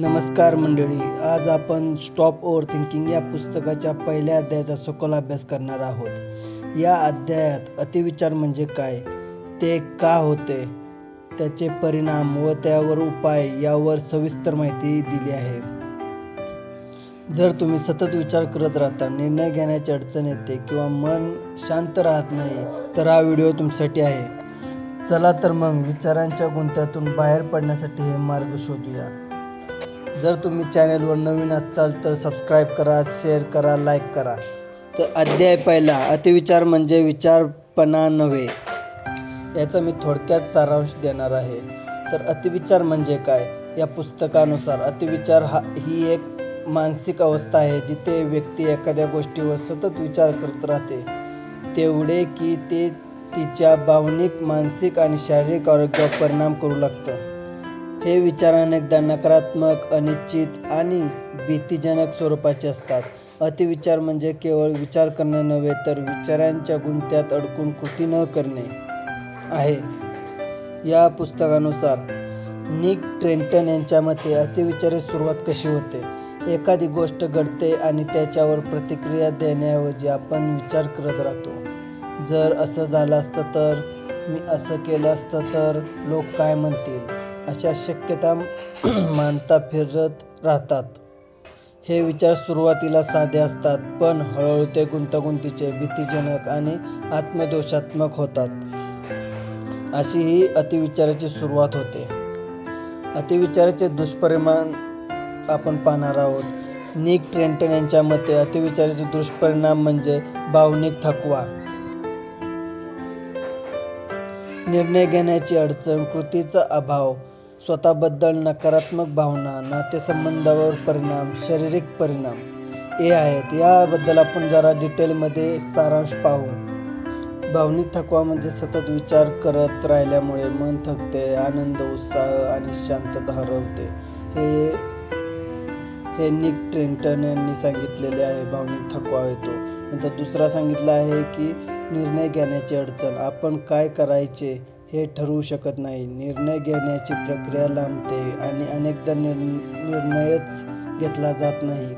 नमस्कार मंडळी आज आपण स्टॉप ओव्हर थिंकिंग या पुस्तकाच्या पहिल्या अध्यायाचा सखोल अभ्यास करणार आहोत. या अध्यायात अतिविचार म्हणजे काय? ते का होते? त्याचे परिणाम व त्यावर उपाय यावर सविस्तर माहिती दिली आहे. जर तुम्ही सतत विचार करत राहता निर्णय घेण्याची अडचण येते किंवा मन शांत राहत नाही तर हा व्हिडिओ तुमच्यासाठी आहे. चला तर मग विचारांच्या गुंत्यातून बाहेर पडण्यासाठी हे मार्ग शोधूया. जर तुम्ही चॅनलवर नवीन असाल तर सबस्क्राईब करा शेअर करा लाईक करा. तर अध्याय पहिला अतिविचार म्हणजे विचारपणा नव्हे. याचा मी थोडक्यात सारांश देणार आहे. तर अतिविचार म्हणजे काय? या पुस्तकानुसार अतिविचार हा ही एक मानसिक अवस्था आहे जिथे व्यक्ती एखाद्या गोष्टीवर सतत विचार करत राहते. तेवढे की ते तिच्या भावनिक मानसिक आणि शारीरिक आरोग्यावर परिणाम करू लागतं. हे विचार अनेकदा नकारात्मक अनिश्चित आणि भीतीजनक स्वरूपाचे असतात. अतिविचार म्हणजे केवळ विचार करणे नव्हे तर विचारांच्या गुंत्यात अडकून कृती न करणे आहे. या पुस्तकानुसार निक ट्रेंटन यांच्या मते अतिविचाराची सुरुवात कशी होते? एखादी गोष्ट घडते आणि त्याच्यावर प्रतिक्रिया देण्याऐवजी आपण विचार करत राहतो. जर असं झालं असतं तर मी असं केलं असतं तर लोक काय म्हणतील? अशा शक्यता मानता फिरत राहतात. हे विचार सुरुवातीला साधे असतात पण हळूहळू ते गुंतागुंतीचे भीतीजनक आणि आत्मदोषात्मक होतात. अशी ही अतिविचाराची सुरुवात होते. अतिविचाराचे दुष्परिणाम आपण पाहणार आहोत. निक ट्रेंटन यांच्या मते अतिविचाराचे दुष्परिणाम म्हणजे भावनिक थकवा. निर्णय घेण्याची अडचण कृतीचा अभाव स्वतःबद्दल नकारात्मक भावना नातेसंबंधावर परिणाम शारीरिक परिणाम. हे आहेत. याबद्दल आपण जरा डिटेलमध्ये सारांश पाहू. भावनिक थकवा म्हणजे सतत विचार करत राहिल्यामुळे मन थकते आनंद उत्साह आणि शांतता हरवते. हे हे निक ट्रेंटन यांनी सांगितलेले आहे भावनिक थकवा येतो. नंतर दुसरा सांगितलं आहे की निर्णय घेण्याची अडचण. आपण काय करायचे? हे ठरवू शकत नाही. निर्णय घेण्याची प्रक्रिया लांबते आणि अनेकदा निर निर्णयच घेतला जात नाही.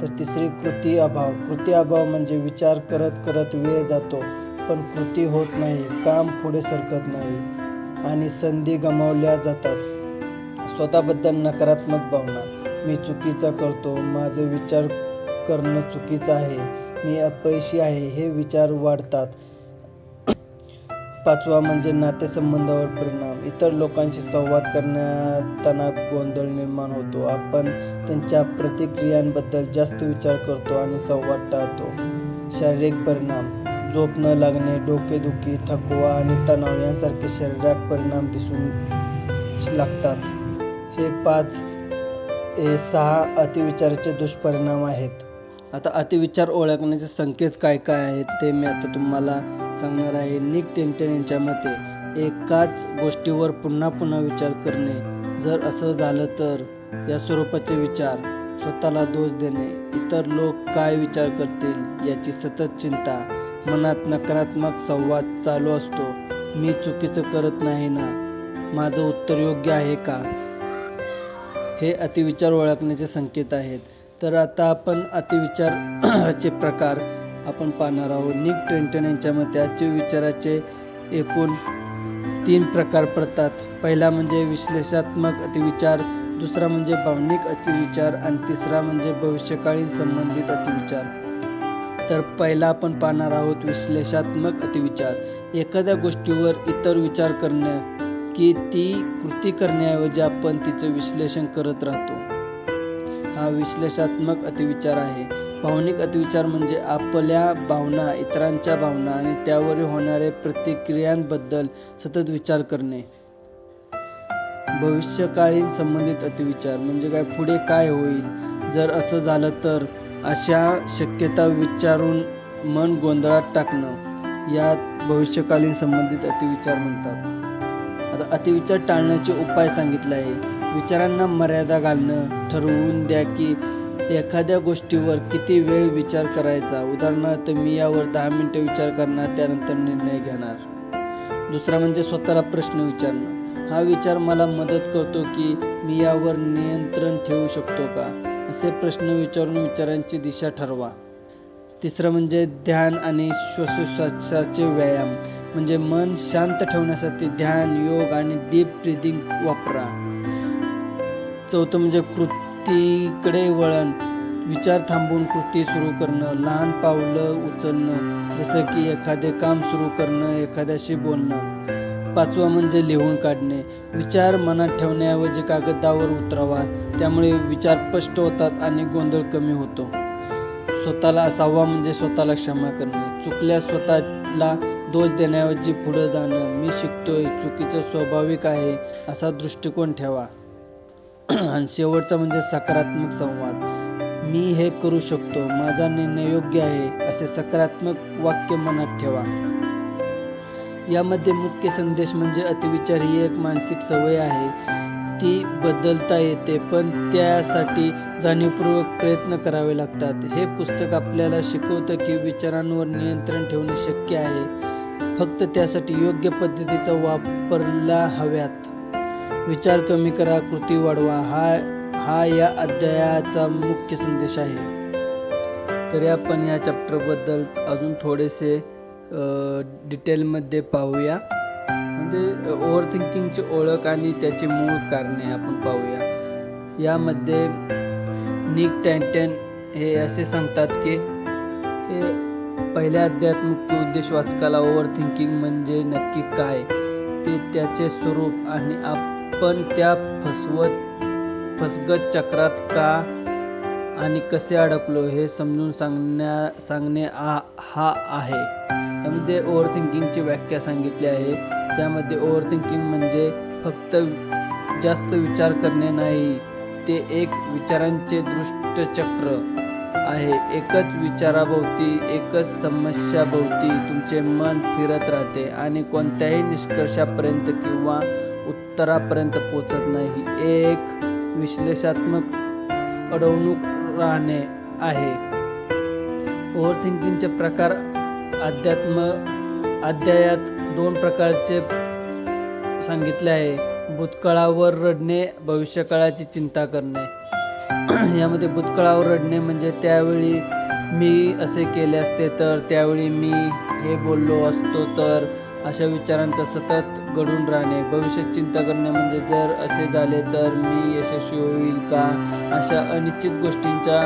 तर तिसरी कृती अभाव. कृती अभाव म्हणजे विचार करत करत वेळ जातो पण कृती होत नाही काम पुढे सरकत नाही आणि संधी गमावल्या जातात. स्वतःबद्दल नकारात्मक भावना. मी चुकीचा करतो माझे विचार करणं चुकीचं आहे मी अपयशी आहे हे विचार वाढतात. पाचवा म्हणजे नातेसंबंधावर परिणाम. इतर लोकांशी संवाद करण्याताना गोंधळ निर्माण होतो. आपण त्यांच्या प्रतिक्रियांबद्दल जास्त विचार करतो आणि संवाद टाळतो. शारीरिक परिणाम. झोप न लागणे डोकेदुखी थकवा आणि तणाव यांसारखे शरीरात परिणाम दिसून लागतात. हे पाच हे सहा अतिविचाराचे दुष्परिणाम आहेत. आता अतिविचार ओळखण्याचे संकेत काय काय आहेत ते मी आता तुम्हाला सांगणार आहे. निक टेंटन यांच्या मते एकाच गोष्टीवर पुन्हा पुन्हा विचार करणे. जर असं झालं तर या स्वरूपाचे विचार स्वतःला दोष देणे. इतर लोक काय विचार करतील याची सतत चिंता. मनात नकारात्मक संवाद चालू असतो. मी चुकीचं करत नाही ना? माझं उत्तर योग्य आहे का? हे अतिविचार ओळखण्याचे संकेत आहेत. तर आता आपण अतिविचाराचे प्रकार आपण पाहणार आहोत. निक ट्रेंटन यांच्या मते अतिविचाराचे एकूण तीन प्रकार पडतात. पहिला म्हणजे विश्लेषात्मक अतिविचार दुसरा म्हणजे भावनिक अतिविचार आणि तिसरा म्हणजे भविष्यकाळी संबंधित अतिविचार. तर पहिला आपण पाहणार आहोत विश्लेषात्मक अतिविचार. एखाद्या गोष्टीवर इतर विचार करणं की ती कृती करण्याऐवजी आपण तिचं विश्लेषण करत राहतो. हा विश्लेषात्मक अतिविचार आहे. भावनिक अतिविचार म्हणजे आपल्या भावना इतरांच्या भावना आणि त्यावर होणाऱ्या प्रतिक्रियांबद्दल सतत विचार करणे. भविष्यकालीन संबंधित अतिविचार म्हणजे काय? पुढे काय होईल? जर असं झालं तर अशा शक्यता विचारून मन गोंधळात टाकणं यात भविष्यकालीन संबंधित अतिविचार म्हणतात. आता अतिविचार टाळण्याचे उपाय सांगितले आहे. विचारांना मर्यादा घालणं ठरवून द्या की एखाद्या गोष्टीवर किती वेळ विचार करायचा. उदाहरणार्थ मी यावर दहा मिनिटं विचार करणार त्यानंतर निर्णय घेणार. दुसरा म्हणजे स्वतःला प्रश्न विचारणं. हा विचार मला मदत करतो की मी मी यावर नियंत्रण ठेवू शकतो का? असे प्रश्न विचारून विचारांची दिशा ठरवा. तिसरं म्हणजे ध्यान आणि श्वासोश्वासाचे व्यायाम. म्हणजे मन शांत ठेवण्यासाठी ध्यान योग आणि डीप ब्रिदिंग वापरा. चौथं म्हणजे कृतीकडे वळण. विचार थांबवून कृती सुरू करणं लहान पावलं उचलणं जसं की एखादे काम सुरू करणं एखाद्याशी बोलणं. पाचवा म्हणजे लिहून काढणे. विचार मनात ठेवण्याऐवजी कागदावर उतरावा त्यामुळे विचार स्पष्ट होतात आणि गोंधळ कमी होतो. स्वतःला सहावा म्हणजे स्वतःला क्षमा करणे. चुकल्यास स्वतःला दोष देण्याऐवजी पुढं जाणं. मी शिकतोय चुकीचं स्वाभाविक आहे असा दृष्टिकोन ठेवा. आणि शेवटचा म्हणजे सकारात्मक संवाद. मी हे करू शकतो. माझा निर्णय योग्य आहे असे सकारात्मक वाक्य मनात ठेवा. यामध्ये मुख्य संदेश म्हणजे अतिविचार ही एक मानसिक सवय आहे. ती बदलता येते पण त्यासाठी जाणीवपूर्वक प्रयत्न करावे लागतात. हे पुस्तक आपल्याला शिकवतं की विचारांवर नियंत्रण ठेवणे शक्य आहे. फक्त त्यासाठी योग्य पद्धतीचा वापरला हव्यात. विचार कमी करा कृती वाढवा. हा हा या अध्यायाचा मुख्य संदेश आहे. तरी आपण या चॅप्टरबद्दल अजून थोडेसे डिटेलमध्ये पाहूया. म्हणजे ओव्हर थिंकिंगची ओळख आणि त्याची मूळ कारणे आपण पाहूया. यामध्ये निक टँटेन हे असे सांगतात की हे पहिल्या अध्यायात मुख्य उद्देश वाचकाला ओव्हर थिंकिंग म्हणजे नक्की काय? ते त्याचे स्वरूप आणि आप पण त्या फसवत फसगत चक्रात का आणि कसे अडकलो हे समजून सांगण्या सांगणे आ हा आहे. त्यामध्ये ओव्हर थिंकिंगची व्याख्या सांगितली आहे. त्यामध्ये ओव्हर थिंकिंग म्हणजे फक्त जास्त विचार करणे नाही ते एक विचारांचे दृष्टचक्र आहे. एकच विचाराभोवती एकच समस्याभोवती तुमचे मन फिरत राहते आणि कोणत्याही निष्कर्षापर्यंत किंवा उत्तरापर्यंत पोचत नाही. एक विश्लेषात्मक अडवणूक राहणे आहे. ओव्हर थिंकिंगचे प्रकार अध्यात्म अध्यायात दोन प्रकारचे सांगितले आहे. भूतकाळावर रडणे भविष्यकाळाची चिंता करणे. यामध्ये भूतकाळावर रडणे म्हणजे त्यावेळी मी असे केले असते तर त्यावेळी मी हे बोललो असतो तर अशा विचारांचा सतत घडून राहणे. भविष्यात चिंता करणे म्हणजे जर असे झाले तर मी यशस्वी होईल का? अशा अनिश्चित गोष्टींच्या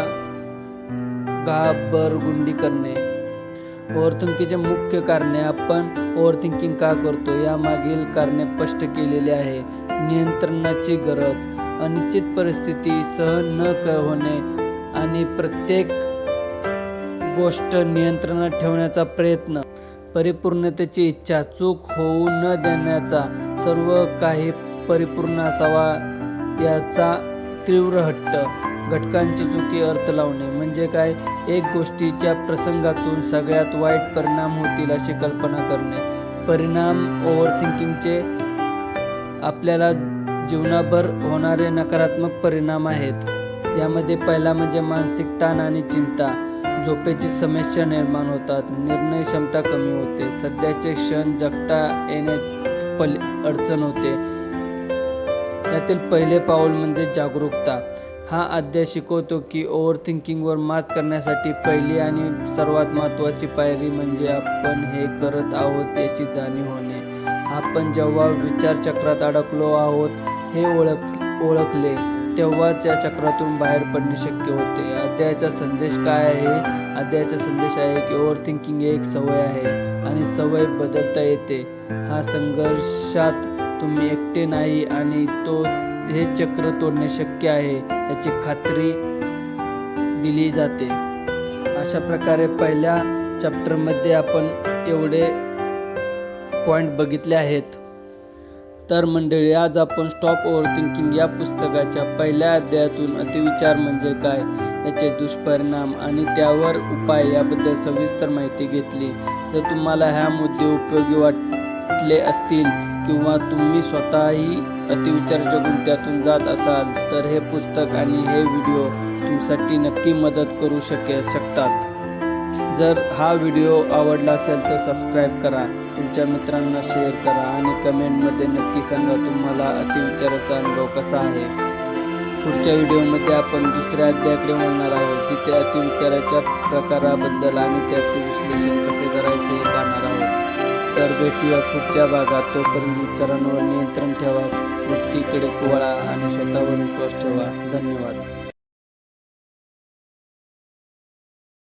घाबरगुंडी करणे. ओव्हरथिंकिंगचे मुख्य कारणे आपण ओव्हरथिंकिंग का करतो यामागील कारणे स्पष्ट केलेले आहे. नियंत्रणाची गरज. अनिश्चित परिस्थिती सहन न होणे आणि प्रत्येक गोष्ट नियंत्रणात ठेवण्याचा प्रयत्न. परिपूर्णतेची इच्छा चूक होऊ न देण्याचा सर्व काही परिपूर्ण असावा याचा तीव्र हट्ट घटकांची चुकी अर्थ लावणे. म्हणजे काय? एक गोष्टीच्या प्रसंगातून सगळ्यात वाईट परिणाम होतील अशी कल्पना करणे. परिणाम ओव्हर थिंकिंगचे आपल्याला जीवनाभर होणारे नकारात्मक परिणाम आहेत. यामध्ये पहिला म्हणजे मानसिक ताण आणि चिंता. झोपेची समस्या निर्माण होतात. निर्णय क्षमता कमी होते. सध्याचे क्षण जगता येण्यात अडचण होते. त्यातील पहिले पाऊल म्हणजे जागरूकता. हा अध्याय शिकवतो की ओव्हर थिंकिंगवर मात करण्यासाठी पहिली आणि सर्वात महत्त्वाची पायरी म्हणजे आपण हे करत आहोत याची जाणीव होणे. आपण जेव्हा विचारचक्रात अडकलो आहोत हे ओळख ओळखले. तेव्हाच या चक्रातून बाहेर पडणे शक्य होते. अध्यायाचा संदेश काय आहे? अध्यायाचा संदेश आहे की ओव्हर थिंकिंग एक सवय आहे आणि सवय बदलता येते. हा संघर्षात तुम्ही एकटे नाही आणि तो हे चक्र तोडणे शक्य आहे याची खात्री दिली जाते. अशा प्रकारे पहिल्या चॅप्टरमध्ये आपण एवढे पॉईंट बघितले आहेत. तर मंडळी आज आपण स्टॉप ओव्हर थिंकिंग या पुस्तकाच्या पहिल्या अध्यायातून अतिविचार म्हणजे काय याचे दुष्परिणाम आणि त्यावर उपाय याबद्दल सविस्तर माहिती घेतली. जर तुम्हाला ह्या मुद्दे उपयोगी वाटले असतील किंवा तुम्ही स्वतःही अतिविचाराच्या गुंत्यातून जात असाल तर हे पुस्तक आणि हे व्हिडिओ तुमसाठी नक्की मदत करू शके शकतात. जर हा व्हिडिओ आवडला असेल तर सबस्क्राईब करा. तुमच्या मित्रांना शेअर करा आणि कमेंटमध्ये नक्की सांगा तुम्हाला अतिविचाराचा अनुभव कसा आहे. पुढच्या व्हिडिओमध्ये आपण दुसऱ्या अध्यायाकडे होणार आहोत जिथे अतिविचाराच्या प्रकाराबद्दल आणि त्याचे विश्लेषण कसे करायचे हे पाहणार आहोत. तर भेटूया पुढच्या भागात. तोपर्यंत विचारांवर नियंत्रण ठेवा वृत्तीकडे वळा आणि स्वतःवर विश्वास ठेवा धन्यवाद.